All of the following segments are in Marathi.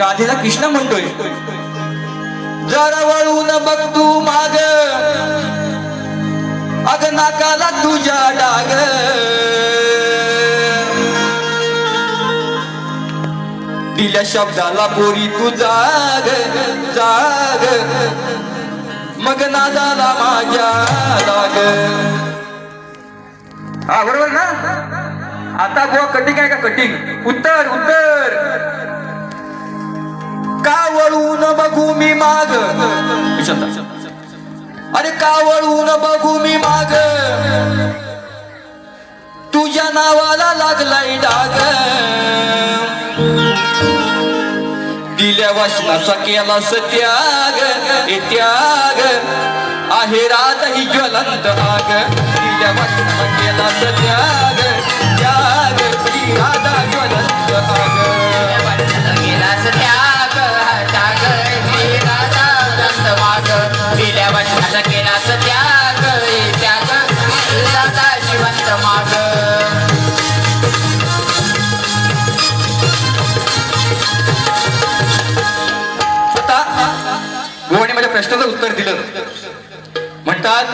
राधेला कृष्ण म्हणतोय जरा वळून बघ तू माग अग नाकाला तुझ्या डाग. दिल्या शब्दाला पोरी तू जाग जाग. मग नादाला माझ्या लाग हा बरोबर ना? आता बुवा कटिंग आहे का? कटिंग. उत्तर उत्तर. का वळून बघू मी माग. अरे का वळून बघू मी माग. तुझ्या नावाला लागलाय डाग. दिल्या वाचनाचा केला त्याग ए त्याग आहे रात ही ज्वलंत आग दिल्या वाचनाचा केला त्याग प्रश्नाचं उत्तर दिलं. म्हणतात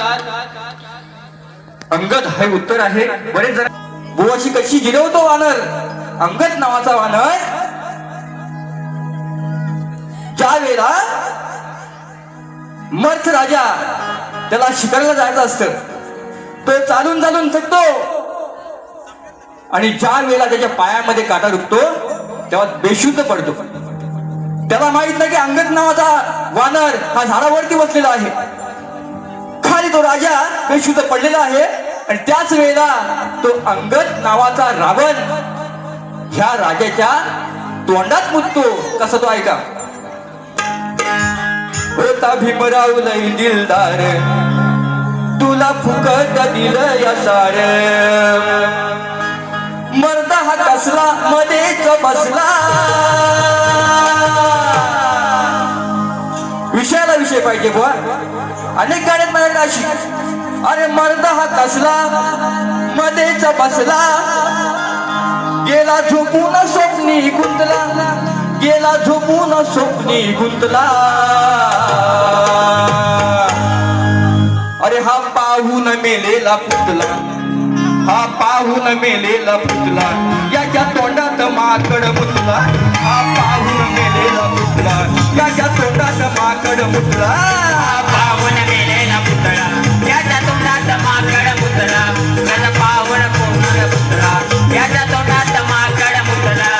अंगद हे उत्तर आहे. बरेच जण गोवाशी कशी गिरवतो वानर? अंगद नावाचा वानर? ज्या वेळेला मर्थ राजा त्याला शिकायला जायचं असतं तो चालून चालून थकतो. आणि ज्या वेळेला त्याच्या पायामध्ये काटा रुकतो तेव्हा बेशुद्ध पडतो. त्याला माहीत नाही की अंगत नावाचा वानर हा झाडावरती बसलेला आहे. खाली तो राजा बेशुद्ध पडलेला आहे आणि त्याच वेळेला तो अंगत नावाचा रावण ह्या राजाच्या तोंडात मुततो. कसं तो ऐका? होता भीमराव नाही दिलदार तुला फुकट दिलं या सार. मर्दा हा कसला मध्येच बस पाहिजे बुवा. अनेक गाड्यात माझ्याकडे अशी अरे मर्द हा कसला? मध्येच बसला. गेला झोपून स्वप्नी गुंतला. गेला झोपून स्वप्नी गुंतला. अरे हा पाहून मेलेला पुतला. हा पाहून मेलेला पुतला. याच्या तोंडात माकड मुतला. हा पाहून मेलेला पुतला. याच्या तोंडात माकड मुतला पावन मेलेला पुतळा. याच्या तोंडात माकड पुतळा. त्याचा पावन कोंबड पुतळा. याच्या तोंडात माकड पुतळा.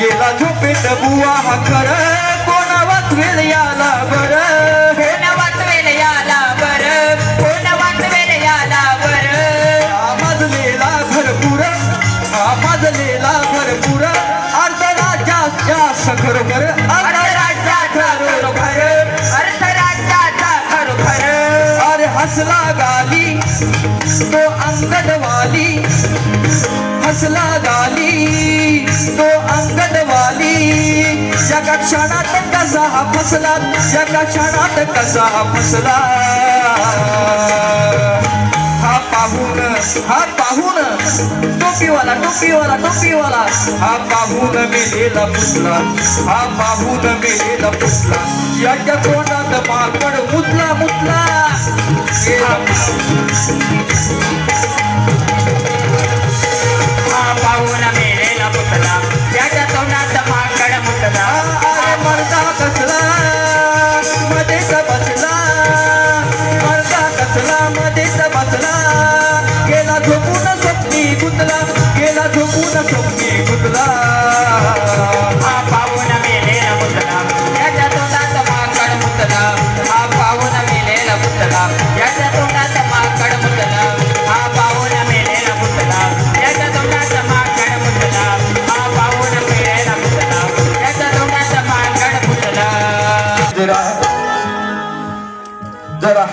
गेला झोपेत बुवा हा खर. वाचवेल याला बर. हे कोण वाचवेल याला बर. कोण वाचवेल याला बर. हा माजलेला भरपूर. हा माजलेला भरपूर. अर्ध राजा खरोखर अर्ध राजा खरोखर अर्थ राज्याचा खरोखर. अरे हसला गाली. तो अंगदवाली. हसला गाली. तो जगा क्षणात कसा हा फसला? जगा क्षणात कसा हा फसला? हा पाहून हा पाहून. टोपीवाला टोपीवाला टोपीवाला. हा पाहून मेलेला पुसला हा पाहून मेलेला पुसला याच्या तोंडात माकड मुतला मुतला.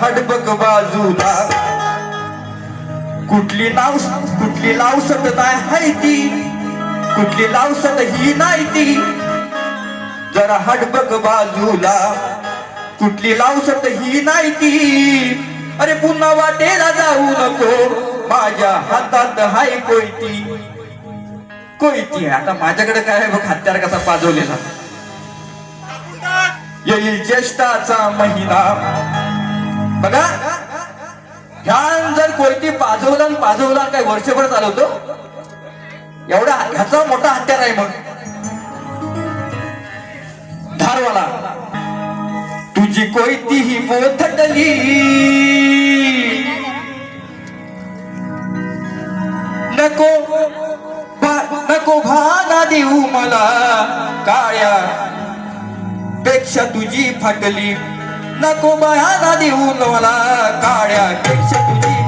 जरा हडबग बाजूला. कुठली नाव कुठली लावसत नाही हाय ती. कुठली लावसत ही नाही ती. जरा हट बघ बाजूला. कुठली लावसत ही नाही ती. अरे पुन्हा वाटेला जाऊ नको. माझ्या हातात हाय कोयती. कोयती आता माझ्याकडे काय आहे बघ हत्यार कसा पाजवलेला. येईल ज्येष्ठाचा महिना. बघा ह्यान जर कोयती पाजवला आणि पाजवला काही काय वर्षभर चालवतो एवढा ह्याचा मोठा हत्यार आहे मग. धारवाला तुझी कोयती ही बोथटली नको भा- नको भाना देऊ मला काळ्या पेक्षा तुझी फाटली. नको बयाना देऊन मला काळ्या पेक्षा तुझी.